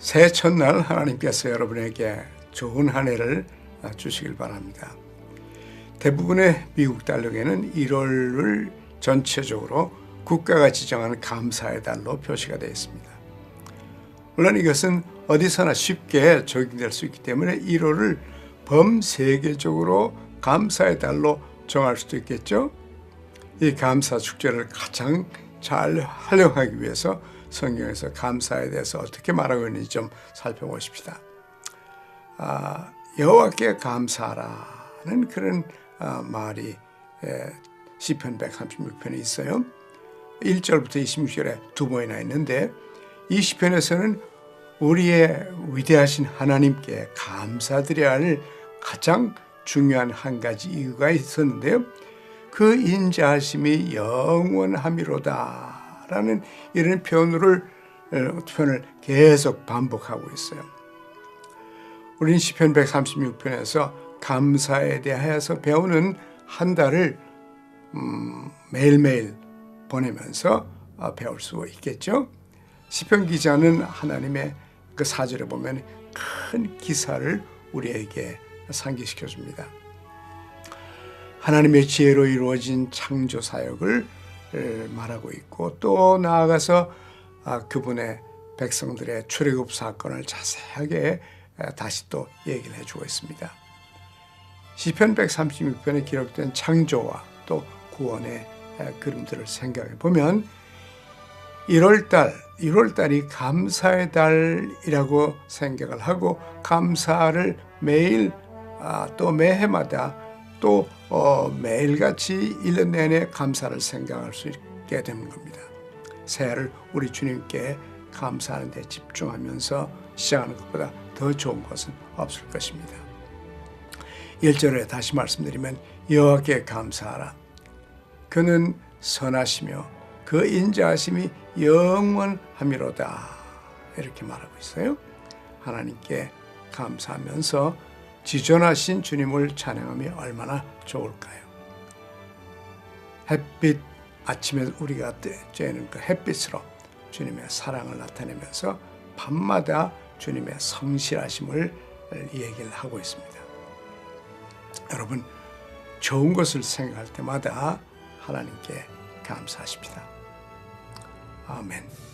새해 첫날 하나님께서 여러분에게 좋은 한 해를 주시길 바랍니다. 대부분의 미국 달력에는 1월을 전체적으로 국가가 지정하는 감사의 달로 표시가 되어 있습니다. 물론 이것은 어디서나 쉽게 적용될 수 있기 때문에 1월을 범세계적으로 감사의 달로 정할 수도 있겠죠. 이 감사 축제를 가장 잘 활용하기 위해서 성경에서 감사에 대해서 어떻게 말하고 있는지 좀 살펴보십시다. 아, 여호와께 감사라는 그런 아, 말이 에, 시편 136편에 있어요. 1절부터 26절에 두 번이나 있는데 이 시편에서는 우리의 위대하신 하나님께 감사드려야 할 가장 중요한 한 가지 이유가 있었는데요. 그 인자하심이 영원함이로다 라는 이런 표현을 표현을 계속 반복하고 있어요. 우리는 시편 136편에서 감사에 대하여서 배우는 한 달을 음, 매일매일 보내면서 어, 배울 수 있겠죠. 시편 기자는 하나님의 그 사절에 보면 큰 기사를 우리에게 상기시켜 줍니다. 하나님의 지혜로 이루어진 창조 사역을 말하고 있고 또 나아가서 아, 그분의 백성들의 출애굽 사건을 자세하게 다시 또 얘기를 해주고 있습니다. 시편 136편에 기록된 창조와 또 구원의 그림들을 생각해 보면 1월달, 1월달이 감사의 달이라고 생각을 하고 감사를 매일 아, 또 매해마다 또 어, 매일같이 1년 내내 감사를 생각할 수 있게 되는 겁니다. 새해를 우리 주님께 감사하는 데 집중하면서 시작하는 것보다 더 좋은 것은 없을 것입니다. 1절에 다시 말씀드리면 여호와께 감사하라. 그는 선하시며 그 인자하심이 영원함이로다. 이렇게 말하고 있어요. 하나님께 감사하면서 지존하신 주님을 찬양하며 얼마나 좋을까요? 햇빛 아침에 우리가 쬐는 그 햇빛으로 주님의 사랑을 나타내면서 밤마다 주님의 성실하심을 얘기를 하고 있습니다. 여러분 좋은 것을 생각할 때마다 하나님께 감사하십니다. 아멘.